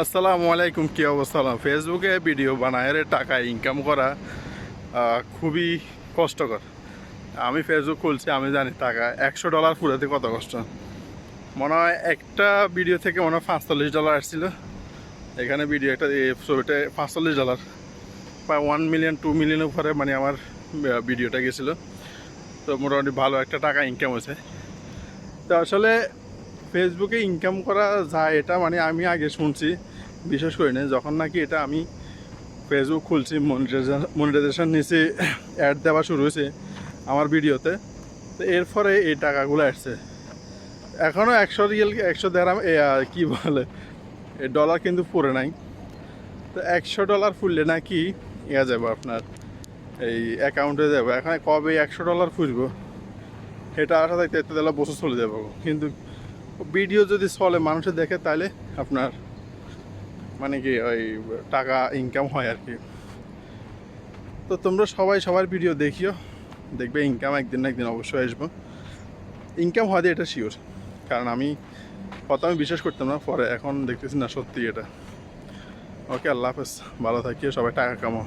আসসালামু আলাইকুম, কী অবস্থা? ফেসবুকে ভিডিও বানায় রে, টাকা ইনকাম করা খুবই কষ্টকর। আমি ফেসবুক খুলছি, আমি জানি টাকা একশো ডলার ফুরাতে কত কষ্ট। মনে হয় একটা ভিডিও থেকে মনে হয় পাঁচচল্লিশ ডলার আসছিল। এখানে ভিডিও একটা ছবিটা পাঁচচল্লিশ ডলার প্রায় ওয়ান মিলিয়ন টু মিলিয়ন উপরে মানে আমার ভিডিওটা গেছিল। তো মোটামুটি ভালো একটা টাকা ইনকাম হয়েছে। তো আসলে ফেসবুকে ইনকাম করা যায়, এটা মানে আমি আগে শুনছি। বিশেষ করে না যখন নাকি এটা আমি ফেসবুক খুলছি মনিটাইজেশন মনিটাইজেশন নিচে অ্যাড দেওয়া শুরু হয়েছে আমার ভিডিওতে, তো এরপরে এই টাকাগুলো আসছে। এখনও একশো রিয়েল একশো দেড়াম কী বলে ডলার কিন্তু পড়ে নাই। তো একশো ডলার ফুললে নাকি ইয়া যাবে আপনার, এই অ্যাকাউন্টে যাবে। এখানে কবে একশো ডলার ফুলবো এটা আসা থাকতে এতে তাহলে বছর চলে যাব। কিন্তু ভিডিও যদি চলে মানুষে দেখে তাহলে আপনার মানে কি ওই টাকা ইনকাম হয় আর কি। তো তোমরা সবাই সবার ভিডিও দেখিও, দেখবে ইনকাম একদিন না একদিন অবশ্যই আসব। ইনকাম হয় এটা শিওর কারণ আমি প্রথমে বিশ্বাস করতাম না, পরে এখন দেখতেছি না সত্যি এটা। ওকে আল্লাহ হাফেজ, ভালো থাকিও, সবাই টাকা কামাও।